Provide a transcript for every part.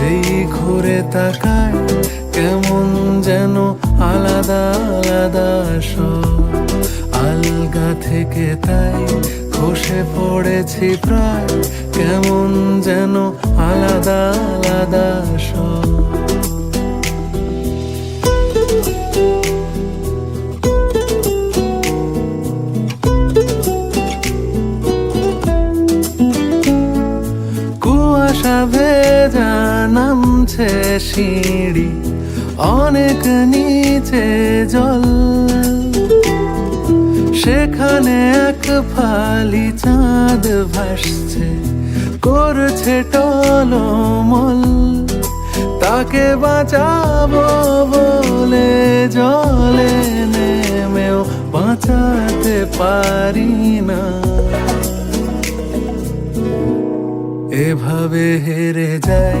যেই ঘুরে তাকায়, কেমন যেন আলাদা আলাদা সব। আলগা থেকে তাই খসে পড়েছি প্রায়, কেমন যেন আলাদা আলাদা নামছে সিঁড়ি, অনেক নিচে জল। সেখানে এক ফালি চাঁদ ভাসছে, করছে টলমল। তাকে বাঁচাবো বলে জলে নেমেও বাঁচাতে পারি না। এভাবে হেরে যায়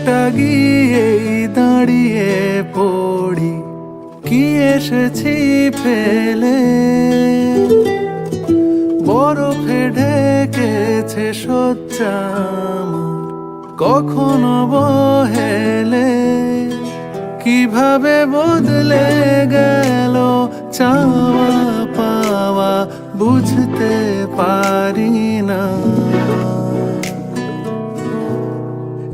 কিছুটা গিয়েই দাঁড়িয়ে পড়ি। কি এসেছি ফেলে? বরফে ঢেকেছে সজ্জা কখনো বহেলে? কীভাবে বদলে গেল চাওয়া পাওয়া বুঝতে পারি